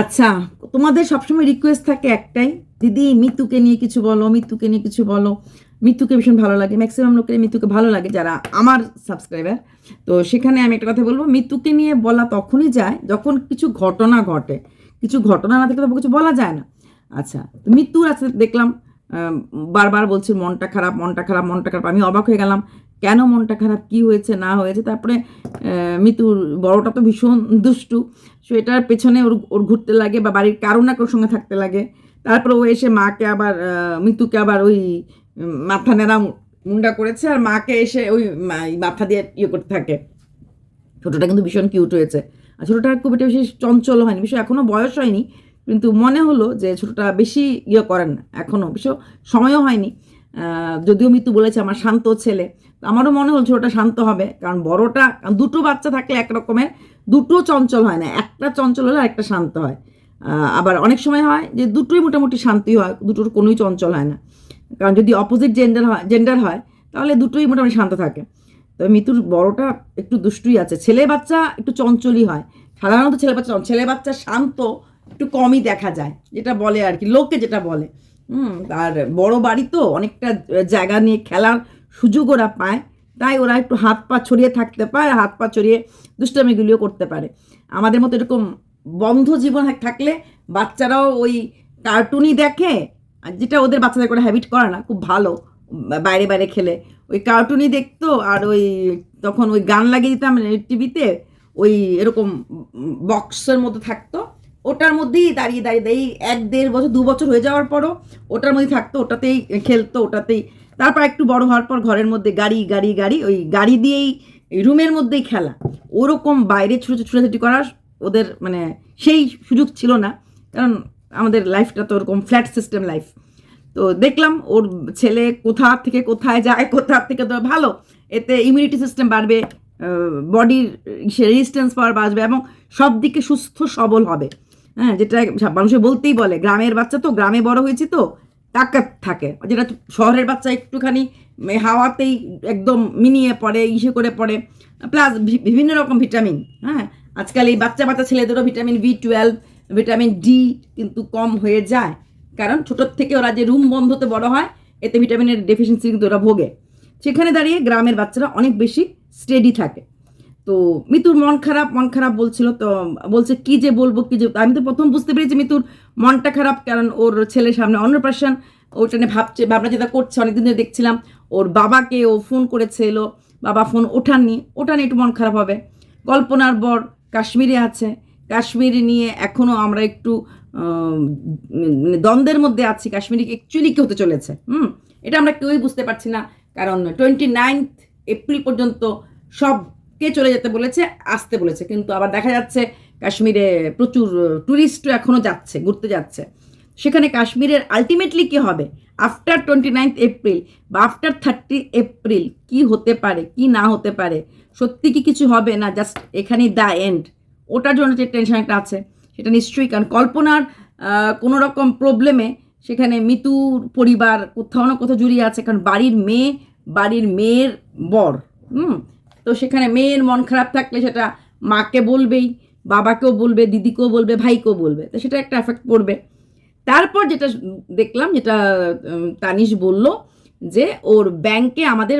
আচ্ছা তোমাদের সবসময় রিকোয়েস্ট থাকে একটাই। দিদি, মিতুকে নিয়ে কিছু বলো, মিতুকে নিয়ে কিছু বলো। মিতুকে ভীষণ ভালো লাগে ম্যাক্সিমাম লোকের মিতুকে ভালো লাগে যারা আমার সাবস্ক্রাইবার তো সেখানে আমি একটা কথা বলব, মিতুকে নিয়ে বলা তখনই যায় যখন কিছু ঘটনা ঘটে। কিছু ঘটনা না থাকলে তো কিছু বলা যায় না। আচ্ছা তো মৃত্যুর আছে, দেখলাম বারবার বলছে, মনটা খারাপ মনটা খারাপ মনটা খারাপ। আমি অবাক হয়ে গেলাম কেন মনটা খারাপ, কি হয়েছে, না হয়েছে? তারপরে মিতুর বড়টা তো ভীষণ দুষ্টু। সো এটার পেছনে ওর ওর ঘুরতে লাগে বা বাড়ির কারও না কারোর সঙ্গে থাকতে লাগে। তারপরে ও এসে মাকে আবার মিতুকে আবার ওই মাথা নেড়া মুন্ডা করেছে আর মাকে এসে ওই মাথা দিয়ে ইয়ে করতে থাকে। ছোটোটা কিন্তু ভীষণ কিউট হয়েছে। আর ছোটোটা খুব একটা বেশি চঞ্চল হয়নি বিষয় এখনও বয়স হয়নি। কিন্তু মনে হলো যে ছোটোটা বেশি ইয়ে করেন এখনও বেশি সময়ও হয়নি। যদিও মৃত্যু বলেছে আমার শান্ত ছেলে। আমারও মনে হলো ছোটোটা শান্ত হবে, কারণ বড়টা দুটো বাচ্চা থাকলে এক রকমের, দুটো চঞ্চল হয় না, একটা চঞ্চল হলে একটা শান্ত হয়। আবার অনেক সময় হয় যে দুটোই মোটামুটি শান্তি হয়, দুটোর কোনোই চঞ্চল হয় না। কারণ যদি অপোজিট জেন্ডার হয় জেন্ডার হয়, তাহলে দুটোই মোটামুটি শান্ত থাকে। তবে মিতুর বড়টা একটু দুষ্টুই আছে। ছেলে বাচ্চা একটু চঞ্চলই হয়। সাধারণত ছেলে বাচ্চা ছেলে বাচ্চা শান্ত, একটু কমই দেখা যায়, যেটা বলে আর কি, লোকে যেটা বলে। হুম, আর বড় বাড়ি তো অনেকটা জায়গা নিয়ে খেলার সুযোগ ওরা পায়। তাই ওরা একটু হাত পা ছড়িয়ে থাকতে পারে, হাত পা ছড়িয়ে দুষ্টামিগুলিও করতে পারে। আমাদের মতো এরকম বন্ধ জীবন থাকলে বাচ্চারাও ওই কার্টুনই দেখে, আর যেটা ওদের বাচ্চাদের করে হ্যাবিট করে না, খুব ভালো, বাইরে বাইরে খেলে। ওই কার্টুনই দেখতো, আর ওই তখন ওই গান লাগিয়ে দিতাম টিভিতে ওই এরকম বক্সের মধ্যে থাকতো। ওটার মধ্যেই দাঁড়িয়ে দাঁড়িয়ে এই এক দেড় বছর, দু বছর হয়ে যাওয়ার পরও ওটার মধ্যেই থাকতো, ওটাতেই খেলতো, ওটাতেই তারপর একটু বড় হওয়ার পর ঘরের মধ্যে গাড়ি গাড়ি গাড়ি, ওই গাড়ি দিয়েই রুমের মধ্যেই খেলা। ওরকম বাইরে ছোটো ছোটাছুটি করার ওদের মানে সেই সুযোগ ছিল না, কারণ আমাদের লাইফটা তো ওরকম ফ্ল্যাট সিস্টেম লাইফ তো দেখলাম ওর ছেলে কোথা থেকে কোথায় যায়, কোথা থেকে তো ভালো, এতে ইমিউনিটি সিস্টেম বাড়বে বডির সে রেজিস্ট্যান্স পাওয়ার বাড়বে এবং সব দিকে সুস্থ সবল হবে। হ্যাঁ যেটা মানুষে বলতেই বলে, গ্রামের বাচ্চা তো, গ্রামে বড় হয়েছি তো তাকাত থাকে। যেটা শহরের বাচ্চা একটুখানি হাওয়াতেই একদম মিনিয়ে পড়ে, ইসে করে পড়ে। প্লাস বিভিন্ন রকম ভিটামিন হ্যাঁ? আজকাল এই বাচ্চা বাচ্চা ছেলেদেরও vitamin B twelve vitamin D কিন্তু কম হয়ে যায়। কারণ ছোটোর থেকে ওরা যে রুম বন্ধতে বড় হয়, এতে ভিটামিনের ডেফিসিয়েন্সি কিন্তু ওরা ভোগে। সেখানে দাঁড়িয়ে গ্রামের বাচ্চারা অনেক বেশি স্টেডি থাকে। তো মিতুর মন খারাপ মন খারাপ বলছিল তো, বলছে কি যে বলব, কি যে, আমি তো প্রথম বুঝতে পেরেছি মিতুর মনটা খারাপ, কারণ ওর ছেলের সামনে অন্নপ্রাশন, ওটা নিয়ে ভাবছে, ভাবনা চিন্তা করছে, অনেকদিন ধরে দেখছিলাম, ওর বাবাকে ও ফোন করেছিল বাবা ফোন ওঠাননি, ওঠানে একটু মন খারাপ হবে। কল্পনার বর কাশ্মীরে আছে, কাশ্মীর নিয়ে এখনও আমরা একটু মানে দ্বন্দ্বের মধ্যে আছি কাশ্মীরি অ্যাকচুয়ালি কি হতে চলেছে, হুম? এটা আমরা কেউই বুঝতে পারছি না, কারণ টোয়েন্টি নাইনথ এপ্রিল পর্যন্ত সবকে চলে যেতে বলেছে, আসতে বলেছে। কিন্তু আবার দেখা যাচ্ছে কাশ্মীরে প্রচুর ট্যুরিস্টও এখনও যাচ্ছে, ঘুরতে যাচ্ছে। সেখানে কাশ্মীরের আলটিমেটলি কি হবে? আফটার টোয়েন্টি নাইনথ এপ্রিল বা আফটার থার্টি এপ্রিল কি হতে পারে, কি না হতে পারে? সত্যি কি কিছু হবে না? জাস্ট এখানেই দ্য এন্ড ওটার জন্য যে টেনশন একটা আছে, সেটা নিশ্চয়ই। কারণ কল্পনার কোনো রকম প্রবলেমে সেখানে মিতুর পরিবার কোথাও না কোথাও জড়িয়ে আছে। কারণ বাড়ির মেয়ে, বাড়ির মেয়ের বর, হুম? তো সেখানে মেয়ের মন খারাপ থাকলে সেটা মাকে বলবেই, বাবাকেও বলবে, দিদিকেও বলবে, ভাইকেও বলবে। তো সেটা একটা এফেক্ট পড়বে। তারপর যেটা দেখলাম, যেটা তানিশ বলল যে ওর ব্যাংকে আমাদের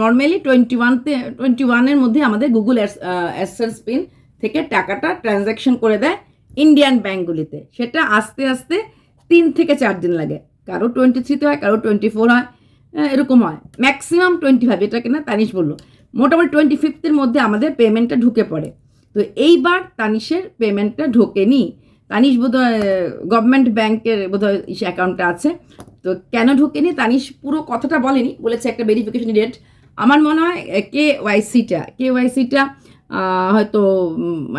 নর্মালি টোয়েন্টি ওয়ানতে টোয়েন্টি ওয়ানের মধ্যে আমাদের গুগল অ্যাসেন্স পিন থেকে টাকাটা ট্রানজ্যাকশন করে দেয় ইন্ডিয়ান ব্যাঙ্কগুলিতে সেটা আস্তে আস্তে তিন থেকে চার দিন লাগে। কারও টোয়েন্টি থ্রিতে হয়, কারও টোয়েন্টি ফোর হয় এরকম হয়। ম্যাক্সিমাম টোয়েন্টি ফাইভ এটা কিনা তানিশ বলল। মোটামুটি টোয়েন্টি ফিফথের মধ্যে আমাদের পেমেন্টটা ঢুকে পড়ে। তো এইবার তানিশের পেমেন্টটা ঢোকেনি। তানিশ বোধহয় গভর্নমেন্ট ব্যাংকের বোধহয় অ্যাকাউন্টটা আছে। তো কেন ঢোকেনি? তানিশ পুরো কথাটা বলেনি, বলেছে একটা ভেরিফিকেশন ডেট আমার মনে হয় কে ওয়াইসিটা কে ওয়াইসিটা হয়তো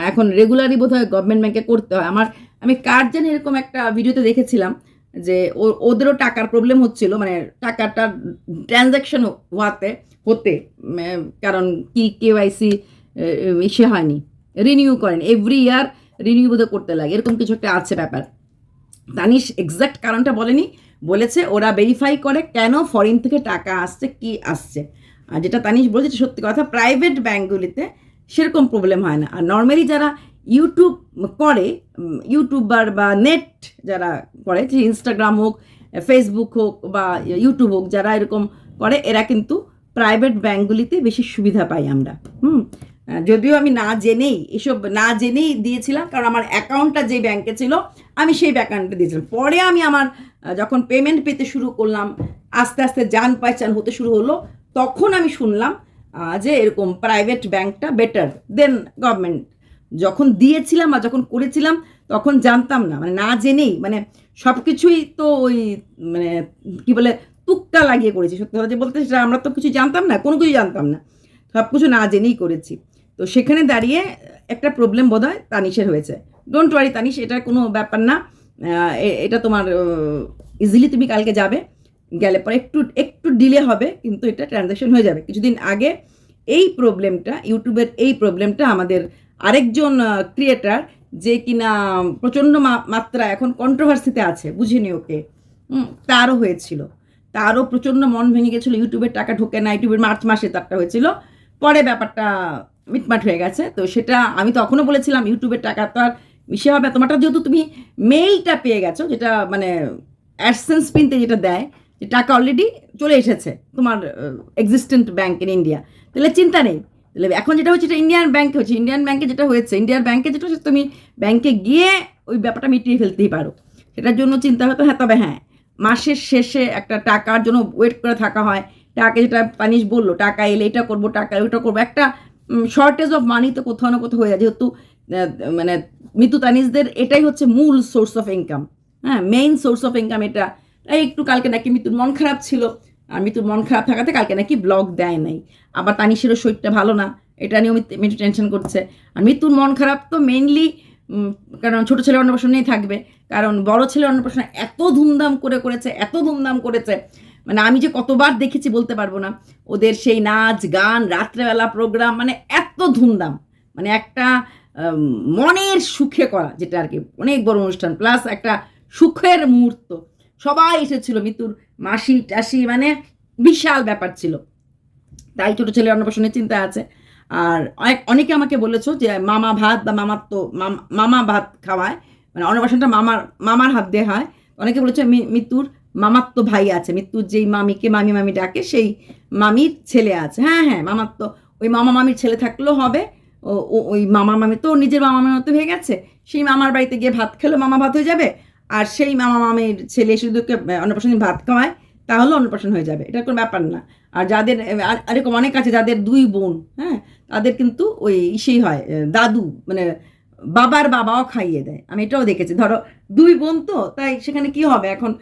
এখন রেগুলারই বোধ হয় গভর্নমেন্ট ব্যাংকে করতে হয়। আমার, আমি কার জানি এরকম একটা ভিডিওতে দেখেছিলাম যে ওদেরও টাকার প্রবলেম হচ্ছিল মানে টাকাটা ট্রানজ্যাকশন হওয়াতে, হতে কারণ কি কেওয়াইসি ইসে হয়নি। রিনিউ করেন। এভরি ইয়ার রিনিউ বোধহয় করতে লাগে। এরকম কিছু একটা আছে ব্যাপার। তানিশ এক্স্যাক্ট কারণটা বলেনি। বলেছে ওরা ভেরিফাই করে কেন ফরেন থেকে টাকা আসছে, কি আসছে। আর যেটা তানিশ বলেছে, সত্যি কথা প্রাইভেট ব্যাঙ্কগুলিতে সেরকম প্রবলেম হয় না। আর নর্মালি যারা ইউটিউব করে ইউটিউবার বা নেট যারা করে, যে ইনস্টাগ্রাম হোক ফেসবুক হোক বা ইউটিউব হোক, যারা এরকম করে, এরা কিন্তু প্রাইভেট ব্যাঙ্কগুলিতে বেশি সুবিধা পাই আমরা। হুম? যদিও আমি না জেনেই, এসব না জেনেই দিয়েছিলাম, কারণ আমার অ্যাকাউন্টটা যে ব্যাংকে ছিল, আমি সেই অ্যাকাউন্টে দিয়েছিলাম। পরে আমি আমার যখন পেমেন্ট পেতে শুরু করলাম, আস্তে আস্তে যান পাইচান হতে শুরু হলো, তখন আমি শুনলাম যে এরকম প্রাইভেট ব্যাংকটা বেটার দেন গভর্নমেন্ট যখন দিয়েছিলাম বা যখন করেছিলাম, তখন জানতাম না। মানে না জেনেই মানে সব কিছুই তো ওই মানে কি বলে, তুক্কা লাগিয়ে করেছি। সত্যি কথা যে বলতে সেটা আমরা তো কিছু জানতাম না, কোনো কিছু জানতাম না। সব কিছু না জেনেই করেছি। তো সেখানে দাঁড়িয়ে একটা প্রবলেম বোধ হয় তানিশের হয়েছে। ডোন্ট ওয়ারি তানিশ এটার কোনো ব্যাপার না। এটা তোমার ইজিলি তুমি কালকে যাবে। গেলে পরে একটু একটু ডিলে হবে, কিন্তু এটা ট্রানজ্যাকশন হয়ে যাবে। কিছুদিন আগে এই প্রবলেমটা ইউটিউবের এই প্রবলেমটা আমাদের আরেকজন ক্রিয়েটার যে কিনা প্রচণ্ড মাত্রা এখন কন্ট্রোভার্সিতে আছে বুঝিনি ওকে। তারও হয়েছিল। তারও প্রচণ্ড মন ভেঙে গেছিল ইউটিউবের টাকা ঢোকে না ইউটিউবের মার্চ মাসে তারটা হয়েছিল। পরে ব্যাপারটা মিটমাট হয়ে গেছে। তো সেটা আমি তখনও বলেছিলাম ইউটিউবের টাকা তো আর মিশে হবে। তোমারটা যেহেতু তুমি মেইলটা পেয়ে গেছো, যেটা মানে অ্যাডসেন্স পিনতে যেটা দেয়, যে টাকা অলরেডি চলে এসেছে তোমার এক্সিস্টেন্ট ব্যাংক ইন ইন্ডিয়া তাহলে চিন্তা নেই তাহলে এখন যেটা হচ্ছে ইন্ডিয়ান ব্যাংকে হচ্ছে। ইন্ডিয়ান ব্যাংকে যেটা হয়েছে ইন্ডিয়ান ব্যাংকে যেটা হচ্ছে, তুমি ব্যাংকে গিয়ে ওই ব্যাপারটা মিটিয়ে ফেলতেই পারো। সেটার জন্য চিন্তা হতো হ্যাঁ তবে হ্যাঁ মাসের শেষে একটা টাকার জন্য ওয়েট করে থাকা হয়। টাকা যেটা পানিশ বলল, টাকা এলে এটা করব, টাকা ওইটা করব। একটা শর্টেজ অফ মানি তো কোথাও না কোথাও হয়ে যায়। যেহেতু মানে মিতু তানিশদের এটাই হচ্ছে মূল সোর্স অফ ইনকাম হ্যাঁ মেইন সোর্স অফ ইনকাম এটা। তাই একটু কালকে নাকি মিতুর মন খারাপ ছিল। আর মিতুর মন খারাপ থাকাতে কালকে নাকি ব্লগ দেয় নাই। আবার তানিশেরও শরীরটা ভালো না, এটা নিয়েও মিতু টেনশন করছে। আর মৃত্যুর মন খারাপ তো মেনলি কারণ ছোটো ছেলে অন্নপ্রাশন নিয়েই থাকবে। কারণ বড় ছেলে অন্নপ্রাশন এত ধুমধাম করে করেছে, এত ধুমধাম করেছে। মানে আমি যে কতবার দেখেছি বলতে পারব না। ওদের সেই নাচ, গান, রাত্রেবেলা প্রোগ্রাম মানে এত ধুমধাম। মানে একটা মনের সুখে করা, যেটা আর কি অনেক বড় অনুষ্ঠান। প্লাস একটা সুখের মুহূর্ত। সবাই এসেছিল মিতুর মাসি টাসি মানে বিশাল ব্যাপার ছিল। তাই ছোটো ছেলে অন্নপ্রাশনের চিন্তা আছে। আর অনেক, অনেকে আমাকে বলেছ যে মামা ভাত বা মামার তো মাম- মামা ভাত খাওয়ায়। মানে অন্নপ্রাশনটা মামার মামার হাত দিয়ে হয়। অনেকে বলেছে মি- মিতুর মামার তো ভাই আছে। মৃত্যুর যেই মামিকে মামি মামি ডাকে, সেই মামির ছেলে আছে। হ্যাঁ হ্যাঁ মামার তো ওই মামা মামির ছেলে থাকলেও হবে। ও, ওই মামা মামি তো নিজের মামা মামির মতো হয়ে গেছে। সেই মামার বাড়িতে গিয়ে ভাত খেলো, মামা ভাত হয়ে যাবে। আর সেই মামা মামির ছেলে শুধুকে অন্নপ্রাশন ভাত খাওয়ায় তাহলে অন্নপ্রাশন হয়ে যাবে। এটা কোনো ব্যাপার না। আর যাদের আর- এরকম অনেক আছে, যাদের দুই বোন হ্যাঁ তাদের কিন্তু ওই ইসেই হয় দাদু মানে বাবার বাবাও খাইয়ে দেয়। আমি এটাও দেখেছি। ধরো, দুই বোন তো, তাই সেখানে কি হবে? এখন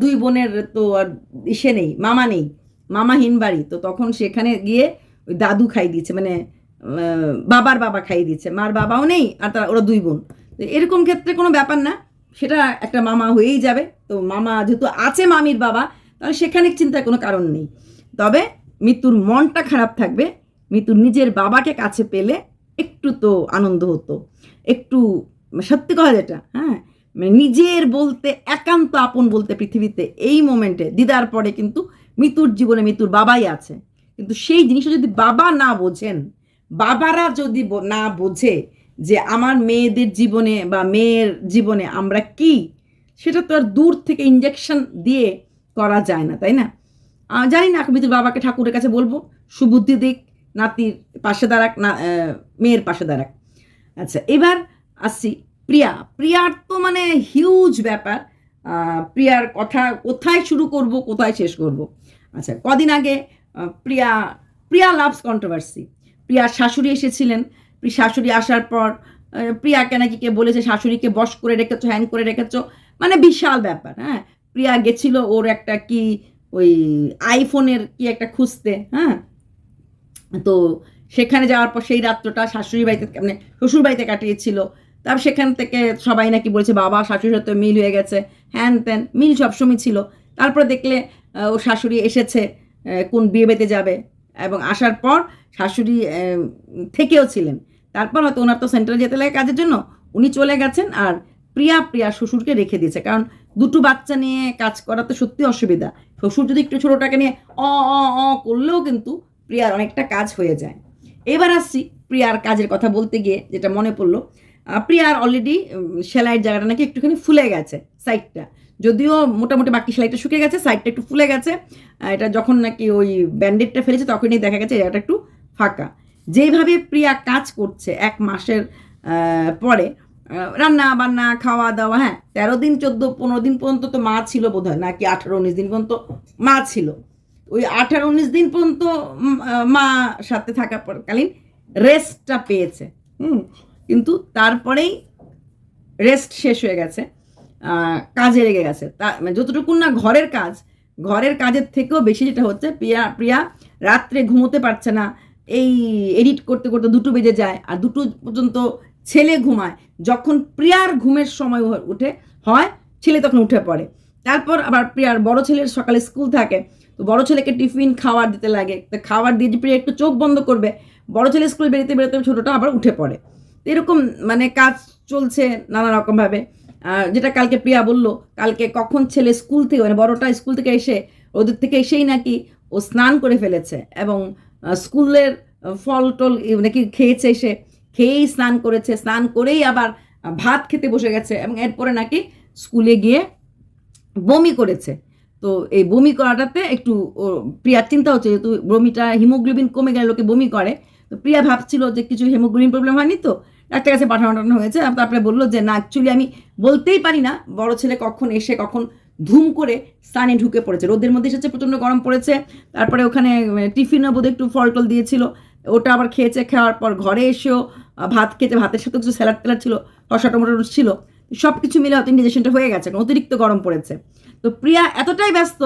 দুই বোনের তো আর ইসে নেই, মামা নেই, মামাহীন বাড়ি। তো তখন সেখানে গিয়ে ওই দাদু খাই দিয়েছে মানে বাবার বাবা খাইয়ে দিচ্ছে মার বাবাও নেই, আর তারা, ওরা দুই বোন। তো এরকম ক্ষেত্রে কোনো ব্যাপার না। সেটা একটা মামা হয়েই যাবে। তো মামা যেহেতু আছে মামির বাবা, তাহলে সেখানে চিন্তার কোনো কারণ নেই। তবে মৃত্যুর মনটা খারাপ থাকবে। মৃত্যুর নিজের বাবাকে কাছে পেলে একটু তো আনন্দ হতো। একটু, সত্যি কথা যেটা হ্যাঁ? মানে নিজের বলতে, একান্ত আপন বলতে পৃথিবীতে এই মোমেন্টে, দিদার পরে কিন্তু মৃত্যুর জীবনে মৃত্যুর বাবাই আছে। কিন্তু সেই জিনিসটা যদি বাবা না বোঝেন, বাবারা যদি না বোঝে যে আমার মেয়েদের জীবনে বা মেয়ের জীবনে আমরা কি, সেটা তো আর দূর থেকে ইঞ্জেকশন দিয়ে করা যায় না, তাই না? জানি না মৃত্যুর বাবাকে ঠাকুরের কাছে বলব, সুবুদ্ধি দিক, নাতির পাশে দাঁড়াক, না মেয়ের পাশে দাঁড়াক। আচ্ছা এবার আসছি প্রিয়া। প্রিয়ার তো মানে হিউজ ব্যাপার। প্রিয়ার কথা কোথায় শুরু করব, কোথায় শেষ করব? আচ্ছা কদিন আগে প্রিয়া প্রিয়া লাভস কন্ট্রোভার্সি প্রিয়ার শাশুড়ি এসেছিলেন। শাশুড়ি আসার পর প্রিয়াকে নাকি কে বলেছে, শাশুড়িকে বশ করে রেখেছো হ্যাং করে রেখেছো। মানে বিশাল ব্যাপার হ্যাঁ? প্রিয়া গেছিল ওর একটা কি, ওই আইফোনের কি একটা খুঁজতে হ্যাঁ? তো সেখানে যাওয়ার পর সেই রাত্রটা শাশুড়ি বাড়িতে মানে শ্বশুর বাড়িতে কাটিয়েছিল। তারপর সেখান থেকে সবাই নাকি বলেছে, বাবা, শাশুড়ির সাথে মিল হয়ে গেছে, হ্যান ত্যান, মিল সবসময় ছিল। তারপরে দেখলে ও শাশুড়ি এসেছে কোন বিয়ে বেতে যাবে। এবং আসার পর শাশুড়ি থেকেও ছিলেন। তারপর হয়তো ওনার তো সেন্টারে যেতে লাগে কাজের জন্য। উনি চলে গেছেন আর প্রিয়া প্রিয়া শ্বশুরকে রেখে দিয়েছে। কারণ দুটো বাচ্চা নিয়ে কাজ করা তো সত্যি অসুবিধা। শ্বশুর যদি একটু ছোটোটাকে নিয়ে অ অ অ করলেও কিন্তু প্রিয়ার অনেকটা কাজ হয়ে যায়। এবার আসছি প্রিয়ার কাজের কথা বলতে গিয়ে যেটা মনে পড়ল। প্রিয়ার অলরেডি সেলাইয়ের জায়গাটা নাকি একটুখানি ফুলে গেছে সাইডটা যদিও মোটামুটি বাকি সেলাইটা শুকিয়ে গেছে সাইডটা একটু ফুলে গেছে। এটা যখন নাকি ওই ব্যান্ডেডটা ফেলেছে তখনই দেখা গেছে, জায়গাটা একটু ফাঁকা। যেভাবে প্রিয়া কাজ করছে এক মাসের পরে রান্না বান্না, খাওয়া দাওয়া হ্যাঁ তেরো দিন, চোদ্দ, পনেরো দিন পর্যন্ত তো মা ছিল বোধ হয় নাকি আঠারো, উনিশ দিন পর্যন্ত মা ছিল। ওই আঠারো, উনিশ দিন পর্যন্ত মা সাথে থাকার পরকালীন রেস্টটা পেয়েছে। হুম, কিন্তু তারপরেই রেস্ট শেষ হয়ে গেছে কাজে লেগে গেছে। তা মানে যতটুকু না ঘরের কাজ, ঘরের কাজের থেকেও বেশি যেটা হচ্ছে, প্রিয়া প্রিয়া রাত্রে ঘুমোতে পারছে না এই এডিট করতে করতে দুটো বেজে যায় আর দুটো পর্যন্ত ছেলে ঘুমায়। যখন প্রিয়ার ঘুমের সময় উঠে, হয়, ছেলে তখন উঠে পড়ে। তারপর আবার প্রিয়ার বড় ছেলের সকালে স্কুল থাকে, তো বড় ছেলেকে টিফিন খাবার দিতে লাগে। তো খাবার দিয়ে প্রিয়া একটু চোখ বন্ধ করবে, বড় ছেলে স্কুল বেরোতে বেরোতে ছোটোটা আবার উঠে পড়ে। তো এরকম মানে কাজ চলছে নানা রকমভাবে যেটা কালকে প্রিয়া বলল, কালকে কখন ছেলে স্কুল থেকে মানে বড়টা স্কুল থেকে এসে, ওদের থেকে এসেই নাকি ও স্নান করে ফেলেছে। এবং স্কুলের ফল টল নাকি খেয়েছে এসে খেয়েই স্নান করেছে। স্নান করেই আবার ভাত খেতে বসে গেছে এবং এরপরে নাকি স্কুলে গিয়ে বমি করেছে। তো এই বমি করাটাতে একটু প্রিয়ার চিন্তা হচ্ছে যেহেতু বমিটা হিমোগ্লোবিন কমে গেলে লোকে বমি করে। তো প্রিয়া ভাবছিল যে কিছু হিমোগ্লোবিন প্রবলেম হয়নি তো? ডাক্তার কাছে পাঠানো টাঠানো হয়েছে। তারপরে বলল যে না অ্যাকচুয়ালি আমি বলতেই পারি না, বড় ছেলে কখন এসে কখন ধুম করে স্নানে ঢুকে পড়েছে। রোদের মধ্যে এসেছে, প্রচণ্ড গরম পড়েছে। তারপরে ওখানে টিফিনও বোধহয় একটু ফল টল দিয়েছিল। ওটা আবার খেয়েছে, খাওয়ার পর ঘরে এসেও ভাত খেতে, ভাতের সাথে কিছু স্যালাড ট্যালাড ছিল শসা টমেটো ছিল। সব কিছু মিলে হয়তো ইন্ডিজেশনটা হয়ে গেছে অতিরিক্ত গরম পড়েছে। তো প্রিয়া এতটাই ব্যস্ত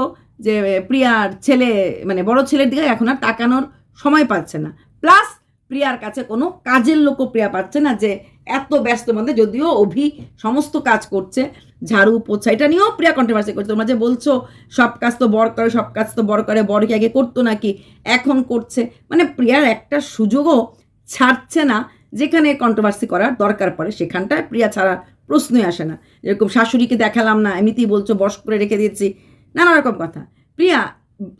যে প্রিয়ার ছেলে মানে বড় ছেলের দিকে এখন আর তাকানোর সময় পাচ্ছে না। প্লাস প্রিয়ার কাছে কোনো কাজের লোকও প্রিয়া পাচ্ছে না যে এত ব্যস্ত মধ্যে যদিও অভি সমস্ত কাজ করছে, ঝাড়ু, পোছা, এটা নিয়েও প্রিয়া কন্ট্রোভার্সি করছে। তোমরা যে বলছো, সব কাজ তো বর করে, সব কাজ তো বর করে বর কি আগে করতো নাকি, এখন করছে। মানে প্রিয়ার একটা সুযোগও ছাড়ছে না, যেখানে কন্ট্রোভার্সি করার দরকার পড়ে, সেখানটায় প্রিয়া ছাড়া প্রশ্নই আসে না। যেরকম শাশুড়িকে দেখালাম না, এমনিতেই বলছো, বস করে রেখে দিয়েছি, নানা রকম কথা। প্রিয়া,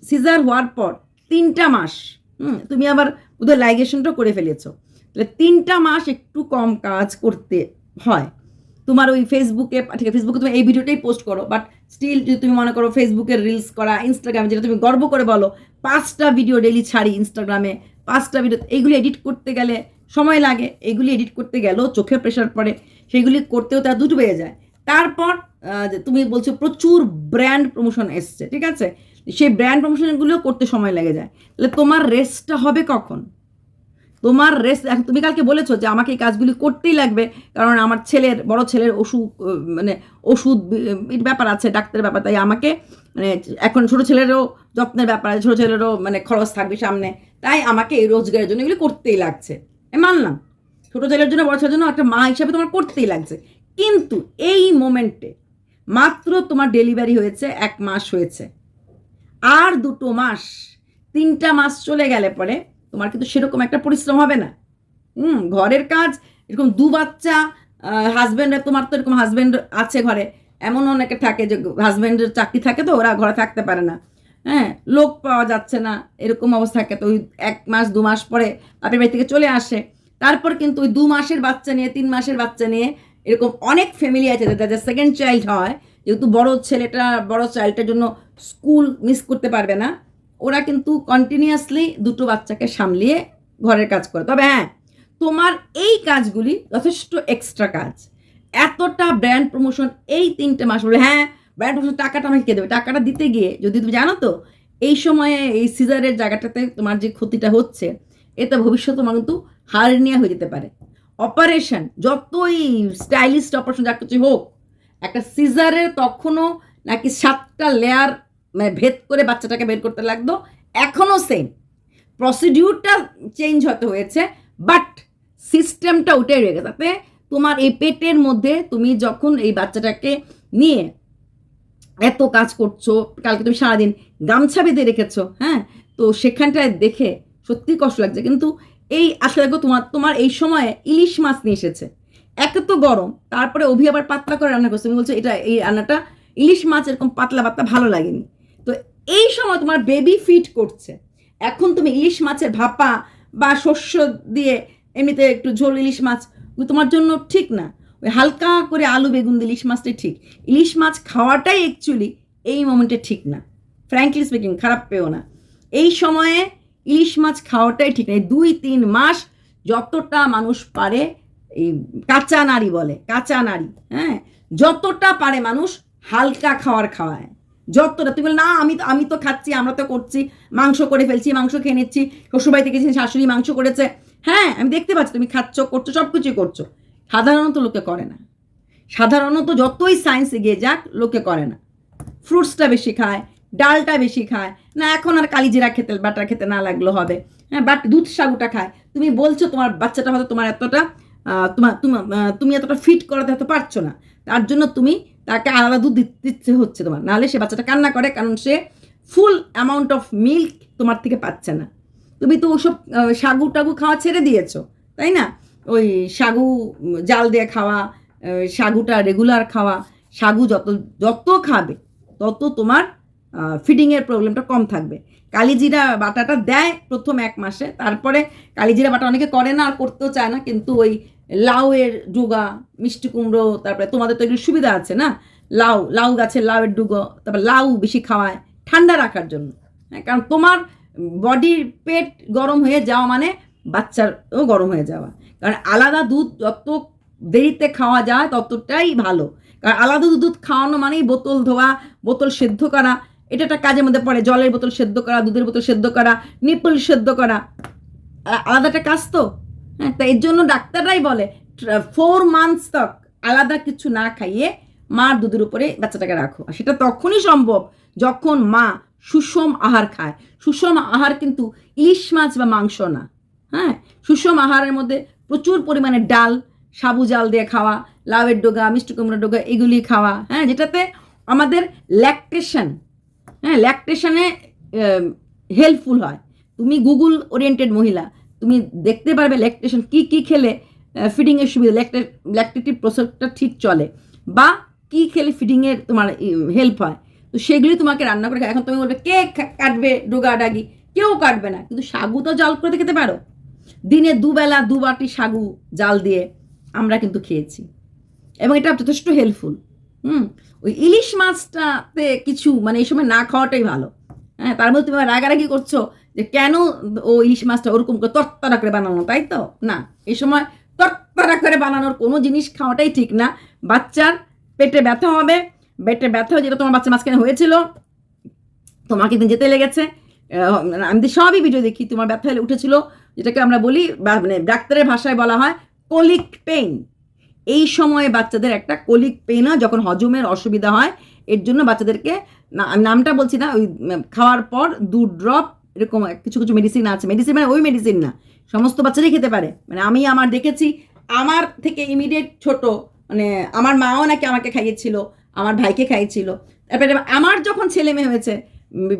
সিজার হওয়ার পর তিনটা মাস, হুম, তুমি আবার ওদের লাইগেশনটাও করে ফেলেছো। তিনটা মাস একটু কম কাজ করতে হয়। তোমার ওই ফেসবুকে ঠিক আছে ফেসবুকে তুমি এই ভিডিওটাই পোস্ট করো বাট স্টিল যদি তুমি মনে করো ফেসবুকে রিলস করা ইনস্টাগ্রামে যেটা তুমি গর্ব করে বলো, পাঁচটা ভিডিও ডেলি ছাড়ি ইনস্টাগ্রামে পাঁচটা ভিডিও এইগুলি এডিট করতে গেলে সময় লাগে, এগুলি এডিট করতে গেলেও চোখে প্রেশার পড়ে, সেগুলি করতেও তার দুটো বেজে যায়। তারপর তুমি বলছো প্রচুর ব্র্যান্ড প্রমোশন এসছে, ঠিক আছে? সেই ব্র্যান্ড প্রমোশনগুলোও করতে সময় লেগে যায়। তাহলে তোমার রেস্টটা হবে কখন? তোমার এখন তুমি কালকে বলেছ যে আমাকে এই কাজগুলি করতেই লাগবে, কারণ আমার ছেলের, বড় ছেলের ওষুধ মানে ওষুধ ব্যাপার আছে, ডাক্তারের ব্যাপার, তাই আমাকে মানে এখন ছোটো ছেলেরও যত্নের ব্যাপার আছে, ছোটো ছেলেরও মানে খরচ থাকবে সামনে, তাই আমাকে এই রোজগারের জন্য এগুলি করতেই লাগছে। মানলাম। ছোটো ছেলের জন্য, বড় ছেলের জন্য একটা মা হিসাবে তোমার করতেই লাগছে। কিন্তু এই মোমেন্টে মাত্র তোমার ডেলিভারি হয়েছে, এক মাস হয়েছে। আর দুটো মাস, তিনটা মাস চলে গেলে পরে তোমার কিন্তু সেরকম একটা পরিশ্রম হবে না। হুম, ঘরের কাজ, এরকম দু বাচ্চা হাজব্যান্ডের তোমার তো এরকম হাজব্যান্ড আছে ঘরে। এমন অনেকে থাকে যে হাজব্যান্ডের চাকরি থাকে তো, ওরা ঘরে থাকতে পারে না। হ্যাঁ লোক পাওয়া যাচ্ছে না, এরকম অবস্থা থাকে তো, ওই এক মাস, দু মাস পরে বাপের বাড়ি থেকে চলে আসে। তারপর কিন্তু ওই দু মাসের বাচ্চা নিয়ে, তিন মাসের বাচ্চা নিয়ে এরকম অনেক ফ্যামিলি আছে যাদের সেকেন্ড চাইল্ড হয়। যেহেতু বড় ছেলেটা, বড় চাইল্ডটার জন্য স্কুল মিস করতে পারবে না। ওরা কিন্তু কন্টিনিউয়াসলি দুটো বাচ্চাকে সামলিয়ে ঘরের কাজ করে। তবে হ্যাঁ তোমার এই কাজগুলি যথেষ্ট এক্সট্রা কাজ। এতটা ব্র্যান্ড প্রমোশন এই তিনটে মাস বলে হ্যাঁ ব্র্যান্ড প্রমোশন টাকাটা আমাকে কে দেবে? টাকাটা দিতে গিয়ে, যদি তুমি জানো তো, এই সময়ে, এই সিজারের জায়গাটাতে তোমার যে ক্ষতিটা হচ্ছে, এতে ভবিষ্যতে তোমার কিন্তু হার হার্নিয়া হয়ে যেতে পারে। অপারেশন যতই স্টাইলিস্ট অপারেশন যা কিছু হোক, একটা সিজারের তখনও নাকি সাতটা লেয়ার মানে ভেদ করে বাচ্চাটাকে বের করতে লাগতো। এখনও সেম প্রসিডিউরটা চেঞ্জ হতে হয়েছে বাট সিস্টেমটা ওটাই রয়ে গেছে। তাতে তোমার এই পেটের মধ্যে তুমি যখন এই বাচ্চাটাকে নিয়ে এত কাজ করছ, কালকে তুমি সারাদিন গামছা বেঁধে রেখেছো হ্যাঁ? তো সেখানটায় দেখে সত্যি কষ্ট লাগছে। কিন্তু এই, আসলে দেখো, তোমার তোমার এই সময়ে ইলিশ মাছ নিয়ে এসেছে। একে তো গরম, তারপরে অভি আবার পাতলা করে রান্না করছে। তুমি বলছো, এটা, এই রান্নাটা ইলিশ মাছ এরকম পাতলা পাতলা ভালো লাগেনি। এই সময় তোমার বেবি ফিট করছে। এখন তুমি ইলিশ মাছের ভাপা বা শস্য দিয়ে এমনিতে একটু ঝোল ইলিশ মাছ তোমার জন্য ঠিক না। ওই হালকা করে আলু বেগুন দিয়ে ইলিশ মাছটাই ঠিক। ইলিশ মাছ খাওয়াটাই অ্যাকচুয়ালি এই মোমেন্টে ঠিক না। ফ্র্যাঙ্কলি স্পিকিং খারাপ পেও না। এই সময়ে ইলিশ মাছ খাওয়াটাই ঠিক না। দুই তিন মাস যতটা মানুষ পারে, এই কাঁচা নারী বলে, কাঁচা নারী হ্যাঁ? যতটা পারে মানুষ হালকা খাওয়ার খাওয়ায়। যতটা, তুমি বলে, না, আমি তো আমি তো খাচ্ছি, আমরা তো করছি, মাংস করে ফেলছি, মাংস খেয়ে নিচ্ছি, শ্বশুরবাড়িতে গেছি শাশুড়ি মাংস করেছে। হ্যাঁ আমি দেখতে পাচ্ছি, তুমি খাচ্ছ, করছ সব কিছুই করছ। সাধারণত লোকে করে না। সাধারণত যতই সায়েন্স এগিয়ে যাক, লোকে করে না। ফ্রুটসটা বেশি খায়, ডালটা বেশি খায়, না, এখন আর কালিজিরা খেতে, বাটার খেতে না লাগল হবে। হ্যাঁ বাট দুধ সাগুটা খায়। তুমি বলছো, তোমার বাচ্চাটা হয়তো তোমার এতটা তোমার, তুমি এতটা ফিট করাতে হয়তো পারছ না। তার জন্য তুমি তাকে আলাদা দুধ দিতে হচ্ছে তোমার। নাহলে সে বাচ্চাটা কান্না করে, কারণ সে ফুল অ্যামাউন্ট অফ মিল্ক তোমার থেকে পাচ্ছে না। তুমি তো ওসব সাগু টাগু খাওয়া ছেড়ে দিয়েছ, তাই না? ওই সাগু জাল দিয়ে খাওয়া সাগুটা রেগুলার খাওয়া, সাগু যত যত খাবে, তত তোমার ফিডিংয়ের প্রবলেমটা কম থাকবে। কালিজিরা বাটাটা দেয় প্রথম এক মাসে, তারপরে কালিজিরা বাটা অনেকে করে না আর করতেও চায় না, কিন্তু ওই লাউয়ের ডুগা, মিষ্টি কুমড়ো, তারপরে তোমাদের তো এগুলো সুবিধা আছে না? লাউ লাউ গাছের লাউয়ের ডুগো, তারপর লাউ বেশি খাওয়ায়, ঠান্ডা রাখার জন্য। হ্যাঁ কারণ তোমার বডির পেট গরম হয়ে যাওয়া মানে বাচ্চারও গরম হয়ে যাওয়া। কারণ আলাদা দুধ যত দেরিতে খাওয়া যায় ততটাই ভালো। কারণ আলাদা দুধ খাওয়ানো মানেই বোতল ধোয়া, বোতল সেদ্ধ করা। এটা একটা কাজের মধ্যে পড়ে, জলের বোতল সেদ্ধ করা, দুধের বোতল সেদ্ধ করা, নিপল সেদ্ধ করা। আলাদা একটা কাজ তো। হ্যাঁ তাই এর জন্য ডাক্তাররাই বলে ফোর মান্থস তক আলাদা কিছু না খাইয়ে মার দুধের উপরে বাচ্চাটাকে রাখো। সেটা তখনই সম্ভব যখন মা সুষম আহার খায়। সুষম আহার কিন্তু ইলিশ মাছ বা মাংস না হ্যাঁ? সুষম আহারের মধ্যে প্রচুর পরিমাণে ডাল, সাবু জাল দিয়ে খাওয়া, লাউয়ের ডোগা, মিষ্টি কুমড়োর ডোগা, এগুলি খাওয়া হ্যাঁ? যেটাতে আমাদের ল্যাকটেশন হ্যাঁ? ল্যাকটেশনে হেল্পফুল হয়। তুমি গুগল ওরিয়েন্টেড মহিলা তুমি দেখতে পারবে ল্যাকটেশন কি কি খেলে ফিডিংয়ের সুবিধা ল্যাকটে ল্যাকটেটিভ প্রসেসটা ঠিক চলে বা কি খেলে ফিডিংয়ের তোমার হেল্প হয়। তো সেগুলি তোমাকে রান্না করে। এখন তুমি বলবে, কে কাটবে ডোগা ডাগি? কেউ কাটবে না। কিন্তু সাগু তো জাল করে খেতে পারো। দিনে দুবেলা দু বাটি সাগু জাল দিয়ে আমরা কিন্তু খেয়েছি। এবং এটা যথেষ্ট হেল্পফুল হুম? ওই ইলিশ মাছটাতে কিছু মানে এই সময় না খাওয়াটাই ভালো। হ্যাঁ তার মধ্যে তুমি রাগারাগি করছ যে কেন ও ইলিশ মাছটা ওরকম করে তরতারা করে বানানো, তাই তো? না, এই সময় তরতারা করে বানানোর কোনো জিনিস খাওয়াটাই ঠিক না। বাচ্চার পেটে ব্যথা হবে, পেটে ব্যথা যেটা তোমার বাচ্চা মাঝখানে হয়েছিল, তোমাকে কিন্তু যেতে লেগেছে। আমি তো সবই ভিডিও দেখি, তোমার ব্যথা হলে উঠেছিল, যেটাকে আমরা বলি মানে ডাক্তারের ভাষায় বলা হয় কোলিক পেইন এই সময়ে বাচ্চাদের একটা কোলিক পেইন হয়, যখন হজমের অসুবিধা হয়, এর জন্য বাচ্চাদেরকে নামটা বলছি না, ওই খাওয়ার পর দু ড্রপ এরকম কিছু কিছু মেডিসিন আছে। মেডিসিন মানে ওই মেডিসিন না। সমস্ত বাচ্চারাই খেতে পারে। মানে আমি আমার দেখেছি, আমার থেকে ইমিডিয়েট ছোট মানে আমার মাও নাকি আমাকে খাইয়েছিল, আমার ভাইকে খাইয়েছিল। তারপরে আমার যখন ছেলে মেয়ে হয়েছে,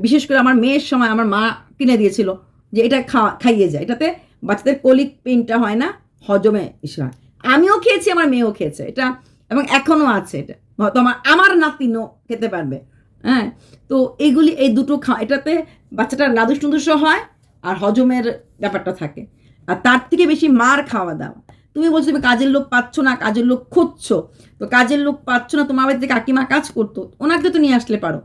বিশেষ করে আমার মেয়ের সময় আমার মা কিনে দিয়েছিল যে এটা খাওয়া খাইয়ে যায় এটাতে বাচ্চাদের কলিক পেইনটা হয় না, হজমে ইসে হয়। আমিও খেয়েছি, আমার মেয়েও খেয়েছে। এটা এবং এখনও আছে এটা। হয়তো আমার আমার নাতিনও খেতে পারবে। হ্যাঁ? তো এইগুলি এই দুটো খা, এটাতে বাচ্চাটা নাদুস টুদুস হয় আর হজমের ব্যাপারটা থাকে। আর তার থেকে বেশি মার খাওয়া দাওয়া তুমি বলছো তুমি কাজের লোক পাচ্ছ না, কাজের লোক খুঁজছো। তো কাজের লোক পাচ্ছ না, তোমার বাড়িতে কাকিমা কাজ করতো, ওনাকে তো নিয়ে আসলে পারো।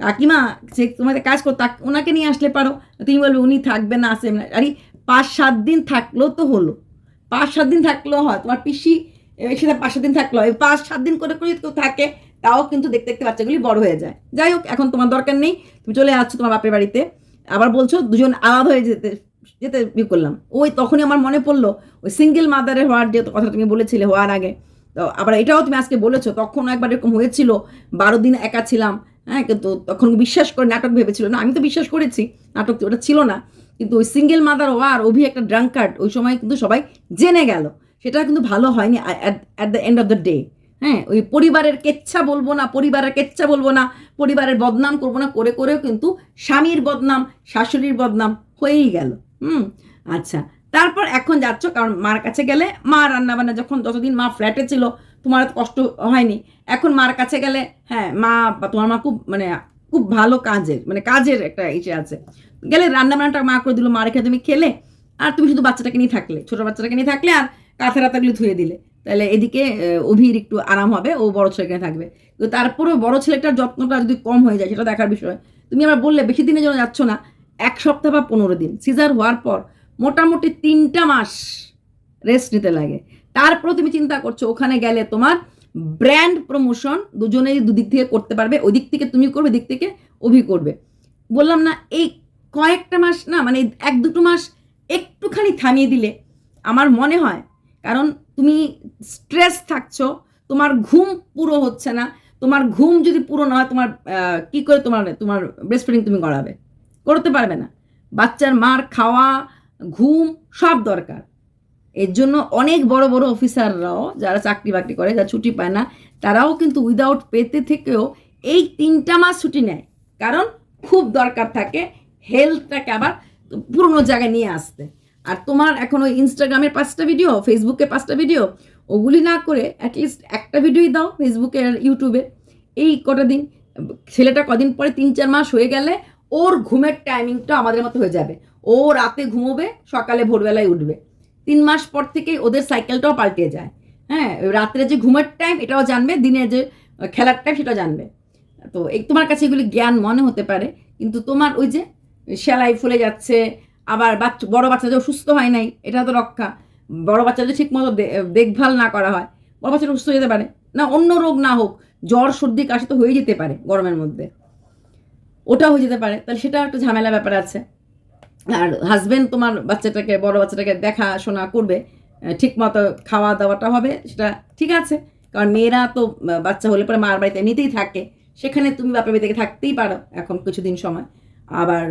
কাকিমা, সে তোমাদের কাজ করতো ওনাকে নিয়ে আসলে পারো। তুমি বলবে, উনি থাকবে না, আসে না। আরে, পাঁচ, সাত দিন থাকলেও তো হলো। পাঁচ, সাত দিন থাকলেও হয়। তোমার পিসি সেটা পাঁচ, সাত দিন থাকল হয়। পাঁচ, সাত দিন করে করে কেউ থাকে তাও কিন্তু দেখতে দেখতে বাচ্চাগুলি বড় হয়ে যায়। যাই হোক, এখন তোমার দরকার নেই, তুমি চলে আসছো তোমার বাপের বাড়িতে। আবার বলছো দুজন আলাদা হয়ে যেতে যেতে বিয়ে করলাম। ওই তখনই আমার মনে পড়ল, ওই সিঙ্গেল মাদারে হওয়ার যে কথা তুমি বলেছিলে হওয়ার আগে। তো আবার এটাও তুমি আজকে বলেছ তখন একবার এরকম হয়েছিল, বারো দিন একা ছিলাম হ্যাঁ কিন্তু তখন বিশ্বাস করে, নাটক ভেবেছিল না, আমি তো বিশ্বাস করেছি, নাটক ওটা ছিল না। কিন্তু ওই সিঙ্গেল মাদার হওয়ার অভি একটা ড্রাঙ্কার্ড ওই সময় কিন্তু সবাই জেনে গেল, সেটা কিন্তু ভালো হয়নি at the end of the day হ্যাঁ ওই পরিবারের কেচ্ছা বলব না, পরিবারের কেচ্ছা বলব না, পরিবারের বদনাম করব না, করে করেও কিন্তু স্বামীর বদনাম, শাশুড়ির বদনাম হয়েই গেল। হুম আচ্ছা তারপর এখন যাচ্ছ, কারণ মার কাছে গেলে মা রান্নাবান্না যখন যতদিন মা ফ্ল্যাটে ছিল, তোমার কষ্ট হয়নি। এখন মার কাছে গেলে হ্যাঁ মা বা তোমার মা খুব মানে খুব ভালো কাজের মানে কাজের একটা ইসে আছে। গেলে রান্নাবান্নাটা মা করে দিল, মা রেখে তুমি খেলে, আর তুমি শুধু বাচ্চাটাকে নিয়ে থাকলে, ছোট বাচ্চাটাকে নিয়ে থাকলে আর কাঁথা রাতাগুলি ধুয়ে দিলে। তাহলে এদিকে অভির একটু আরাম হবে, ও বড় ছেলেকে থাকবে। কিন্তু তারপরেও বড় ছেলেটার যত্নটা যদি কম হয়ে যায়, সেটা দেখার বিষয়। তুমি আবার বললে, বেশি দিনের জন্য যাচ্ছ না, এক সপ্তাহ বা পনেরো দিন। সিজার হওয়ার পর মোটামুটি তিনটা মাস রেস্ট নিতে লাগে। তারপরে তুমি চিন্তা করছ, ওখানে গেলে তোমার ব্র্যান্ড প্রমোশন দুজনেই দুদিক থেকে করতে পারবে ওই দিক থেকে তুমি করবে দিক থেকে অভি করবে। বললাম না, এই কয়েকটা মাস না মানে এক দুটো মাস একটুখানি থামিয়ে দিলে আমার মনে হয়, কারণ তুমি স্ট্রেস থাকছো, তোমার ঘুম পুরো হচ্ছে না, তোমার ঘুম যদি পুরো না হয়, তোমার কি করে তোমার তোমার ব্রেস্ট ফিডিং তুমি করাবে? করতে পারবে না। বাচ্চার মার খাওয়া, ঘুম সব দরকার। এর জন্য অনেক বড় বড় অফিসাররাও যারা চাকরি বাকরি করে, যারা ছুটি পায় না, তারাও কিন্তু উইদাউট পেতে থেকেও এই তিনটা মাস ছুটি নেয়। কারণ খুব দরকার থাকে হেলথটাকে আবার পুরনো জায়গায় নিয়ে আসতে। আর তোমার এখন ওই ইনস্টাগ্রামের পাঁচটা ভিডিও ফেসবুকে পাঁচটা ভিডিও ওগুলি না করে অ্যাটলিস্ট একটা ভিডিওই দাও ফেসবুকে আর ইউটিউবে এই কটা দিন, ছেলেটা কদিন পরে তিন চার মাস হয়ে গেলে ওর ঘুমের টাইমিংটা আমাদের মতো হয়ে যাবে। ও রাতে ঘুমোবে, সকালে ভোরবেলায় উঠবে। তিন মাস পর থেকেই ওদের সাইকেলটাও পাল্টে যায়। হ্যাঁ রাত্রে যে ঘুমের টাইম এটাও জানবে, দিনে যে খেলার টাইম সেটাও জানবে। তো এই তোমার কাছে এগুলি জ্ঞান মনে হতে পারে, কিন্তু তোমার ওই যে সেলাই ফুলে যাচ্ছে আবার বাচ্চা, বড় বাচ্চা যে সুস্থ হয় নাই, এটা তো রক্ষা। বড় বাচ্চা যদি ঠিকমতো দেখভাল না করা হয়, বড় বাচ্চাটা সুস্থ যেতে পারে। না, অন্য রোগ না হোক, জ্বর, সর্দি, কাশি তো হয়ে যেতে পারে গরমের মধ্যে। ওটাও হয়ে যেতে পারে। তাহলে সেটা একটা ঝামেলা ব্যাপার আছে। আর হাজবেন্ড তোমার বাচ্চাটাকে, বড় বাচ্চাটাকে দেখাশোনা করবে ঠিক মতো খাওয়া দাওয়াটা হবে, সেটা ঠিক আছে। কারণ মেয়েরা তো বাচ্চা হলে পরে মার বাড়িতে এমনিতেই থাকে। সেখানে তুমি বাপের বাড়ি থেকে থাকতেই পারো এখন কিছুদিন সময়। আবার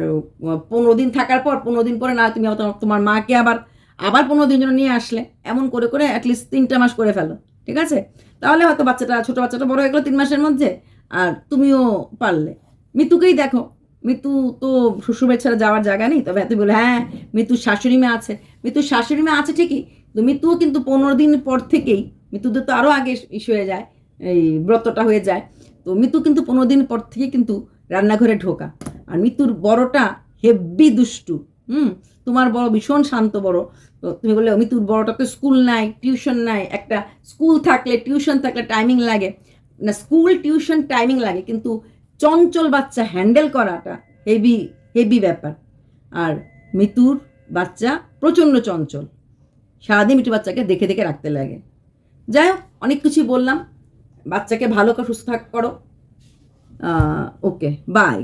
পনেরো দিন থাকার পর, পনেরো দিন পরে না, তুমি তোমার- মাকে আবার আবার পনেরো দিন জন্য নিয়ে আসলে। এমন করে করে অ্যাটলিস্ট তিনটা মাস করে ফেলো, ঠিক আছে? তাহলে হয়তো বাচ্চাটা, ছোটো বাচ্চাটা বড় হয়ে গেলো তিন মাসের মধ্যে, আর তুমিও পারলে। মিতুকেই দেখো। মিতু তো শ্বশুরবাড়ি ছাড়া যাওয়ার জায়গা নেই, তবে তুমি বলে হ্যাঁ মিতুর শাশুড়ি মেয়ে আছে। মিতুর শাশুড়ি মেয়ে আছে ঠিকই, তো মিতুও কিন্তু পনেরো দিন পর থেকেই, মিতুদের তো আরও আগে ইস্যু হয়ে যায়, এই ব্রতটা হয়ে যায়। তো মিতু কিন্তু পনেরো দিন পর থেকে কিন্তু রান্নাঘরে ঢোকা। আর মিতুর বড়টা হেব্বি দুষ্টু, হুম? তোমার বড় ভীষণ শান্ত বড়। তো তুমি বললে মিতুর বড়টা তো স্কুল নাই, টিউশন নাই, একটা স্কুল থাকলে, টিউশন থাকলে টাইমিং লাগে। না, স্কুল, টিউশন, টাইমিং লাগে, কিন্তু চঞ্চল বাচ্চা হ্যান্ডেল করাটা হেভি হেভি ব্যাপার। আর মিতুর বাচ্চা প্রচণ্ড চঞ্চল। সারাদিন মিটু বাচ্চাকে দেখে দেখে রাখতে লাগে। যাই হোক, অনেক কিছুই বললাম। বাচ্চাকে ভালো করে সুস্থ থাক, করো। Okay, bye.